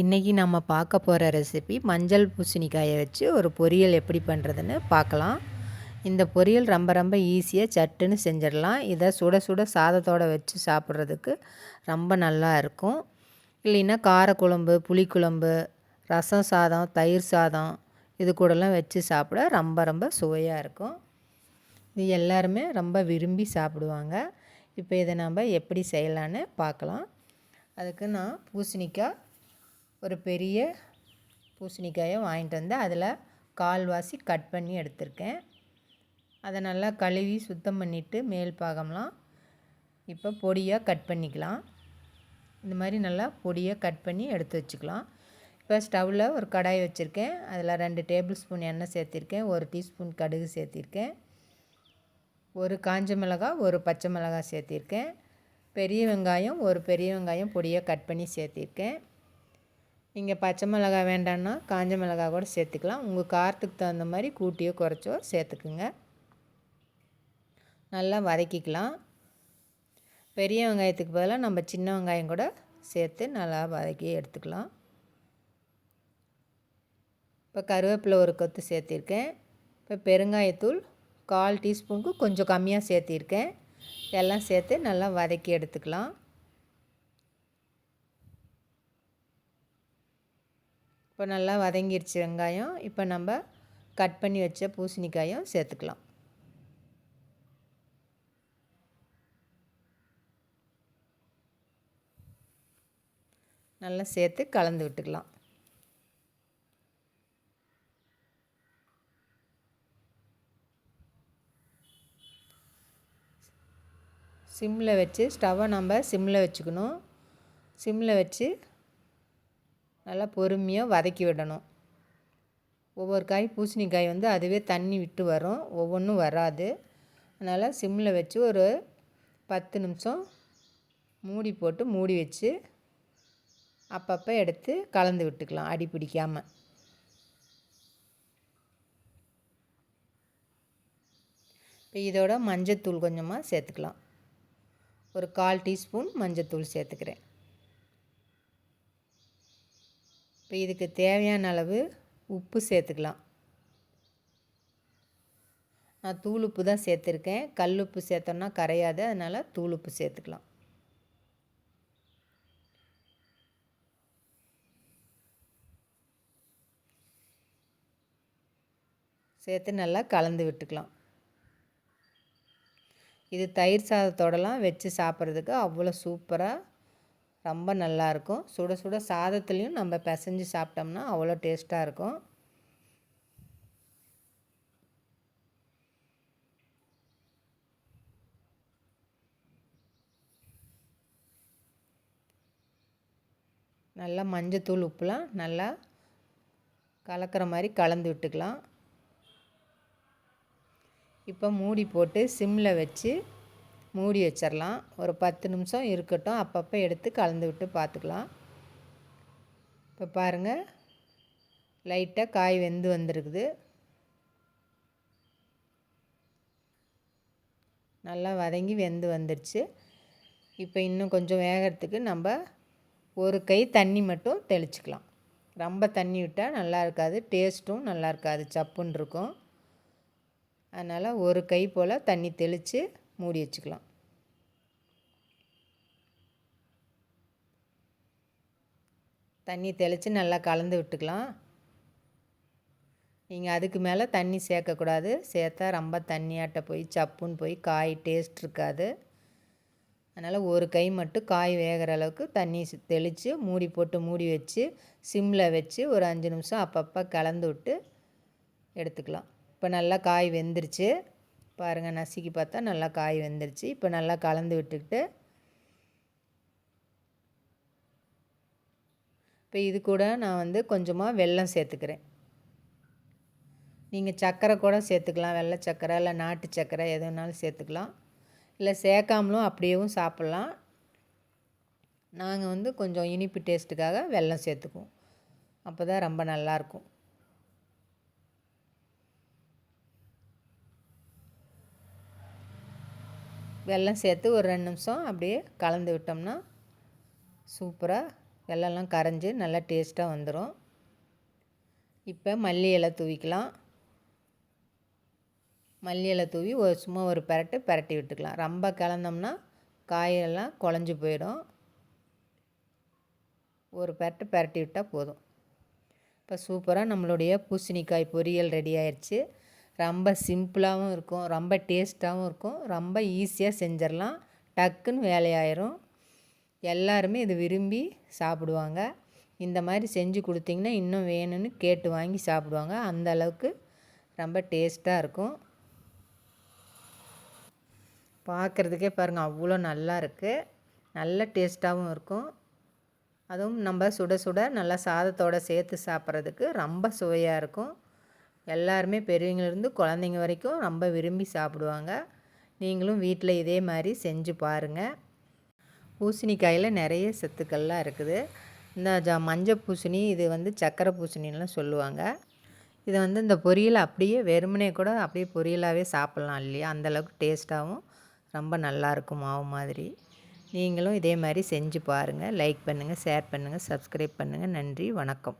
இன்றைக்கி நம்ம பார்க்க போகிற ரெசிபி மஞ்சள் பூசணிக்காயை வச்சு ஒரு பொரியல் எப்படி பண்ணுறதுன்னு பார்க்கலாம். இந்த பொரியல் ரொம்ப ரொம்ப ஈஸியாக சட்டுன்னு செஞ்சிடலாம். இதை சுட சுட சாதத்தோடு வச்சு சாப்பிட்றதுக்கு ரொம்ப நல்லா இருக்கும். இல்லைன்னா காரக்குழம்பு புளிக்குழம்பு ரசம் சாதம் தயிர் சாதம் இது கூடலாம் வச்சு சாப்பிட ரொம்ப ரொம்ப சுவையாக இருக்கும். இது எல்லாருமே ரொம்ப விரும்பி சாப்பிடுவாங்க. இப்போ இதை நம்ம எப்படி செய்யலான்னு பார்க்கலாம். அதுக்கு நான் பூசணிக்காய் ஒரு பெரிய பூசணிக்காயை வாங்கிட்டு வந்து அதில் கால்வாசி கட் பண்ணி எடுத்திருக்கேன். அதை நல்லா கழுவி சுத்தம் பண்ணிவிட்டு மேல் பாகம்லாம் இப்போ பொடியாக கட் பண்ணிக்கலாம். இந்த மாதிரி நல்லா பொடியாக கட் பண்ணி எடுத்து வச்சுக்கலாம். இப்போ ஸ்டவ்வில் ஒரு கடாய் வச்சுருக்கேன். அதில் ரெண்டு டேபிள் ஸ்பூன் எண்ணெய் சேர்த்திருக்கேன். ஒரு டீஸ்பூன் கடுகு சேர்த்திருக்கேன். ஒரு காஞ்ச மிளகாய் ஒரு பச்சை மிளகாய் சேர்த்திருக்கேன். பெரிய வெங்காயம் ஒரு பெரிய வெங்காயம் பொடியாக கட் பண்ணி சேர்த்திருக்கேன். நீங்கள் பச்சை மிளகா வேண்டான்னா காஞ்ச மிளகா கூட சேர்த்துக்கலாம். உங்கள் காரத்துக்கு தகுந்த மாதிரி கூட்டியோ குறைச்சோ சேர்த்துக்குங்க. நல்லா வதக்கிக்கலாம். பெரிய வெங்காயத்துக்கு பதிலாக நம்ம சின்ன வெங்காயம் கூட சேர்த்து நல்லா வதக்கி எடுத்துக்கலாம். இப்போ கருவேப்பிலை ஒரு கொத்து சேர்த்திருக்கேன். இப்போ பெருங்காயத்தூள் கால் டீஸ்பூனுக்கு கொஞ்சம் கம்மியாக சேர்த்திருக்கேன். எல்லாம் சேர்த்து நல்லா வதக்கி எடுத்துக்கலாம். இப்போ நல்லா வதங்கிருச்சு வெங்காயம். இப்போ நம்ம கட் பண்ணி வச்ச பூசணிக்காயும் சேர்த்துக்கலாம். நல்லா சேர்த்து கலந்து விட்டுக்கலாம். சிம்மில் வச்சு ஸ்டவ்வை நம்ம சிம்மில் வச்சுக்கணும். சிம்மில் வச்சு நல்லா பொறுமையாக வதக்கி விடணும். ஒவ்வொரு காய் பூசணிக்காய் வந்து அதுவே தண்ணி விட்டு வரும். ஒவ்வொன்றும் வராது. அதனால் சிம்மில் வச்சு ஒரு பத்து நிமிஷம் மூடி போட்டு மூடி வச்சு அப்பப்போ எடுத்து கலந்து விட்டுக்கலாம் அடி பிடிக்காமல் இப்போ இதோட மஞ்சத்தூள் கொஞ்சமாக சேர்த்துக்கலாம். ஒரு கால் டீஸ்பூன் மஞ்சத்தூள் சேர்த்துக்கிறேன். இப்போ இதுக்கு தேவையான அளவு உப்பு சேர்த்துக்கலாம். நான் தூள் உப்பு தான் சேர்த்துருக்கேன். கல் உப்பு சேர்த்தோன்னா கரையாது. அதனால் தூள் உப்பு சேர்த்துக்கலாம். சேர்த்து நல்லா கலந்து விட்டுக்கலாம். இது தயிர் சாதத்தோடலாம். வச்சு சாப்பிட்றதுக்கு அவ்வளோ சூப்பராக ரொம்ப நல்லாயிருக்கும். சுட சுட சாதத்துலேயும் நம்ம பிசைஞ்சு சாப்பிட்டோம்னா அவ்வளோ டேஸ்ட்டாக இருக்கும். நல்லா மஞ்சத்தூள் உப்புலாம் நல்லா கலக்கிற மாதிரி கலந்து விட்டுக்கலாம். இப்போ மூடி போட்டு சிம்மில் வச்சு மூடி வச்சிடலாம் ஒரு பத்து நிமிஷம் இருக்கட்டும். அப்பப்போ எடுத்து கலந்து விட்டு பார்த்துக்கலாம். இப்போ பாருங்கள் லைட்டாக காய் வெந்து வந்திருக்குது. நல்லா வதங்கி வெந்து வந்துடுச்சு இப்போ இன்னும் கொஞ்சம் வேகிறதுக்கு நம்ம ஒரு கை தண்ணி மட்டும் தெளிச்சுக்கலாம். ரொம்ப தண்ணி விட்டால் நல்லா இருக்காது. டேஸ்ட்டும் நல்லா இருக்காது. சப்புன்னு இருக்கும். அதனால் ஒரு கை போல் தண்ணி தெளித்து மூடி வச்சுக்கலாம். தண்ணி தெளித்து நல்லா கலந்து விட்டுக்கலாம். நீங்கள் அதுக்கு மேலே தண்ணி சேர்க்கக்கூடாது. சேர்த்தா ரொம்ப தண்ணியாட்ட போய் சப்புன்னு போய் காய் டேஸ்ட் இருக்காது. அதனால் ஒரு கை மட்டும் காய் வேகிற அளவுக்கு தண்ணி தெளித்து மூடி போட்டு மூடி வச்சு சிம்மில் வச்சு ஒரு அஞ்சு நிமிஷம் அப்பப்போ கலந்து விட்டு எடுத்துக்கலாம். இப்போ நல்லா காய் வெந்துருச்சு. பாருங்கள் நசுக்கி பார்த்தா நல்லா காய் வெந்துருச்சு. இப்போ நல்லா கலந்து விட்டுக்கிட்டு இப்போ இது கூட நான் வந்து கொஞ்சமாக வெல்லம் சேர்த்துக்கிறேன். நீங்கள் சர்க்கரை கூட சேர்த்துக்கலாம். வெள்ளை சர்க்கரை இல்லை நாட்டு சர்க்கரை எது வேணாலும் சேர்த்துக்கலாம். இல்லை சேர்க்காமலும் அப்படியேவும் சாப்பிட்லாம். நாங்கள் வந்து கொஞ்சம் இனிப்பு டேஸ்ட்டுக்காக வெல்லம் சேர்த்துக்குவோம். அப்போ தான் ரொம்ப நல்லாயிருக்கும் வெல்லம் சேர்த்து ஒரு ரெண்டு நிமிஷம் அப்படியே கலந்து விட்டோம்னா சூப்பராக வெள்ளம்லாம் கரைஞ்சி நல்லா டேஸ்ட்டாக வந்துடும் இப்போ மல்லி இலை தூவிக்கலாம். மல்லி இலை தூவி ஒரு சும்மா ஒரு பெரட்டு பெரட்டி விட்டுக்கலாம். ரொம்ப கலந்தோம்னா காயெல்லாம் குழஞ்சி போயிடும். ஒரு பெரட்டு பெரட்டி விட்டால் போதும். இப்போ சூப்பராக நம்மளுடைய பூசணிக்காய் பொரியல் ரெடி ஆயிடுச்சு. ரொம்ப சிம்பிளாகவும் இருக்கும் ரொம்ப டேஸ்ட்டாகவும் இருக்கும் ரொம்ப ஈஸியாக செஞ்சிடலாம். டக்குன்னு வேலையாயிரும். எல்லாருமே இது விரும்பி சாப்பிடுவாங்க. இந்த மாதிரி செஞ்சு கொடுத்திங்கன்னா இன்னும் வேணும்னு கேட்டு வாங்கி சாப்பிடுவாங்க. அந்த அளவுக்கு ரொம்ப டேஸ்ட்டாக இருக்கும். பார்க்குறதுக்கே பாருங்கள் அவ்வளோ நல்லா இருக்குது நல்ல டேஸ்ட்டாகவும் இருக்கும். அதுவும் நம்ம சுட சுட நல்லா சாதத்தோடு சேர்த்து சாப்பிட்றதுக்கு ரொம்ப சுவையாக இருக்கும். எல்லாருமே பெரியவங்கலேருந்து குழந்தைங்க வரைக்கும் ரொம்ப விரும்பி சாப்பிடுவாங்க. நீங்களும் வீட்டில் இதே மாதிரி செஞ்சு பாருங்கள் பூசணிக்காயில் நிறைய சத்துக்கள்லாம் இருக்குது. இந்த ஜ மஞ்சள் பூசணி இது வந்து சக்கரை பூசணின்லாம் சொல்லுவாங்க. இதை வந்து இந்த பொரியல் அப்படியே வெறுமனே கூட அப்படியே பொரியலாகவே சாப்பிட்லாம் இல்லையா? அந்தளவுக்கு டேஸ்ட்டாகவும் ரொம்ப நல்லாயிருக்கும் மாவு மாதிரி. நீங்களும் இதே மாதிரி செஞ்சு பாருங்கள் லைக் பண்ணுங்கள் ஷேர் பண்ணுங்கள் சப்ஸ்கிரைப் பண்ணுங்கள் நன்றி வணக்கம்.